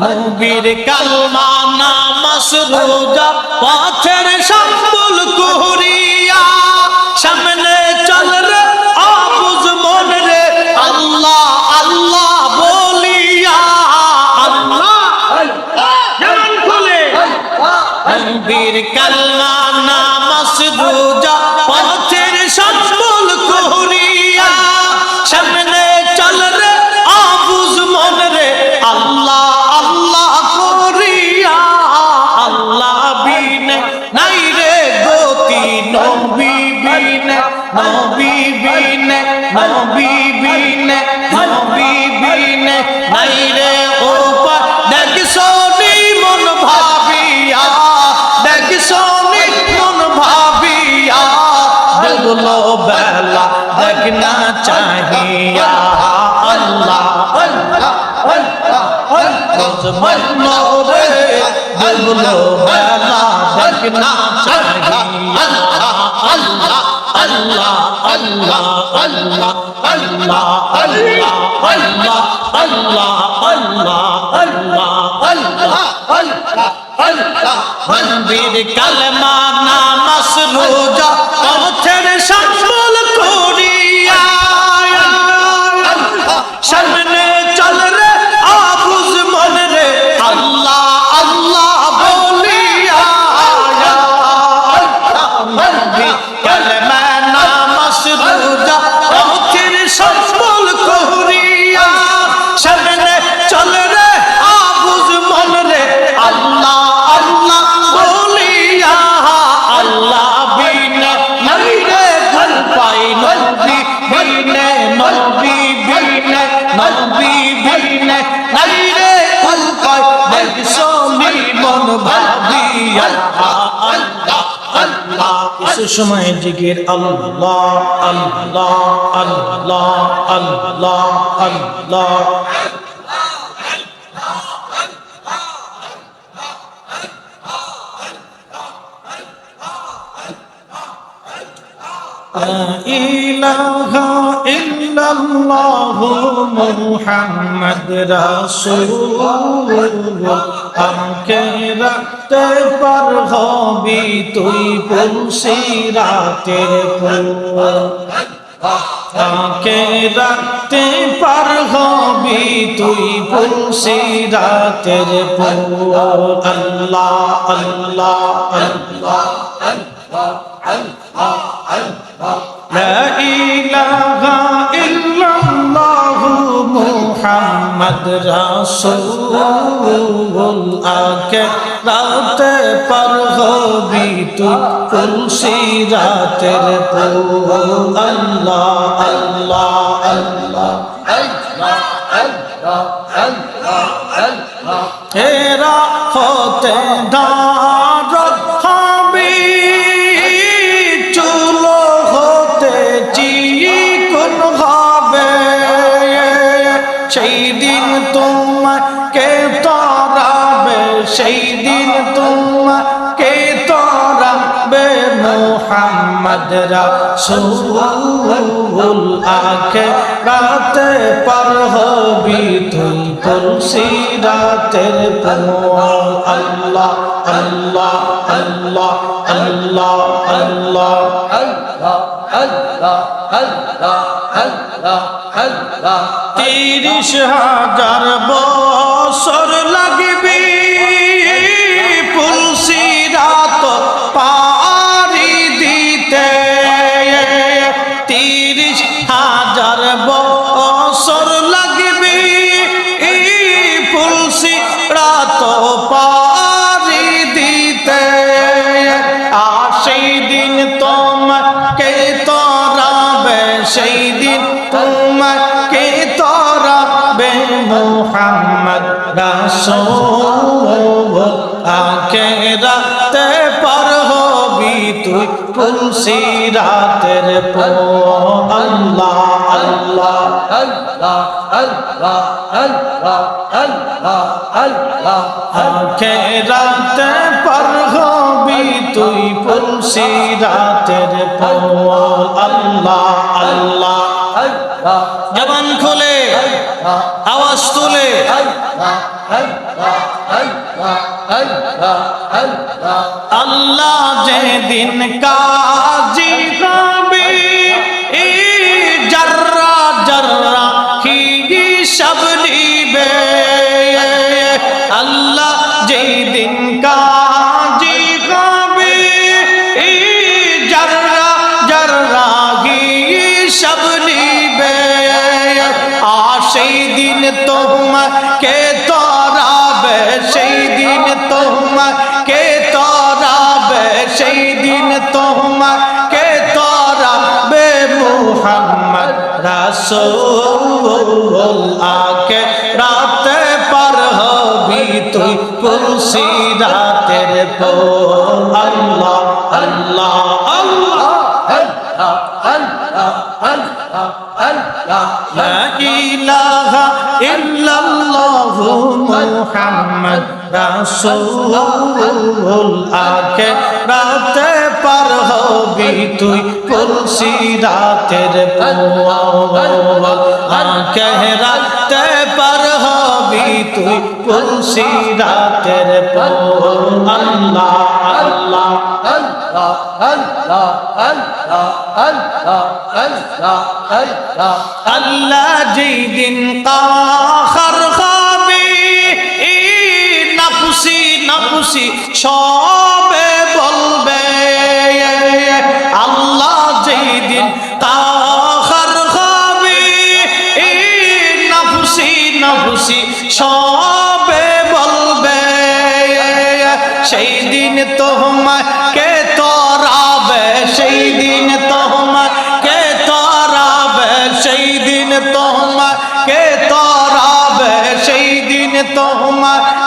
নবীর কালমা নামাস রোজা পাথের সম্বল কুহরিয়া নবী বিনে নবী বিনে নাই রে ওপর দেখ সোনি মন ভাবিয়া দেখ সোনি মন ভাবিয়া ডুবলো বেলা দেখনা চাহিয়া আল্লাহ ডুবলো বেলা দেখনা চাহিয়া আল্লাহ আল্লাহ আল্লাহ আল্লাহ আল্লাহ আল্লাহ আল্লাহ মন্দির কালমা নামাজ রোজা মনে নাইরে কলকয় দেখছ মন ভাবিয়া আল্লাহ আল্লাহ সে সময় জিকির إلا الله محمد رسول الله. أمكن رقت پر غوبي توي پل سيرات أمكن رقت پر غوبي توي پل سيرات الله الله الله الله الله. لا إله মোহাম্মদ রাসূল আকে রাতে পার হবি তু তুলসি রাতের প্রভু আল্লাহ আল্লাহ আল্লাহ আল্লাহ আল্লাহ আল্লাহ। এরা হতে দা সেই দিন তোমাকে তরাবে মোহাম্মদ রাসূল আখে রাতে পার হবি তুই তুলসি রাতের প্রমোল আল্লাহ আল্লাহ আল্লাহ আল্লাহ আল্লাহ। তিরিশ হাজার বছর লাগবে। তুলসি রাত পারি দিতে। তিরিশ হাজার বছর সেই দিন তোমাকে তরাবে মোহাম্মদ রাসূল আকে রাতে পার হবি তুই তুলসি রাতের পো আল্লাহ আল্লাহ আকে রাতে পার হবি সিরাতের পওয়াল আল্লাহ আল্লাহ। জবান খুলে, আওয়াজ তুলে। আল্লাহ যে দিন কাজী হবে জর্রা জর্রা কি সব নিবে। আল্লাহ যেই তোমাকে তরাবে সেই দিন তোমাকে তরাবে সেই দিন তোমাকে তরাবে মুহাম্মদ রাসূল আকে রাতে পার হবি তুই কুলসি রাতের পর। আল্লাহ لا إله إلا الله محمد رسول আকে রাতে পার হবি তুই তুলসি রাতের আকে রাতে পার হবি তুই তুলসি রাতের আল্লাহ আল্লাহ আল্লাহ যেই দিন কাখার খাবে নাফসি নাফসি সবে বলবে। আল্লাহ যেই দিন কাখার খাবে নাফসি নাফসি সবে বলবে। সেই দিন তোমাকে সেই দিন তোমাকে তরাবে সেই দিন তোমাকে তরাবে সেই দিন তোমাকে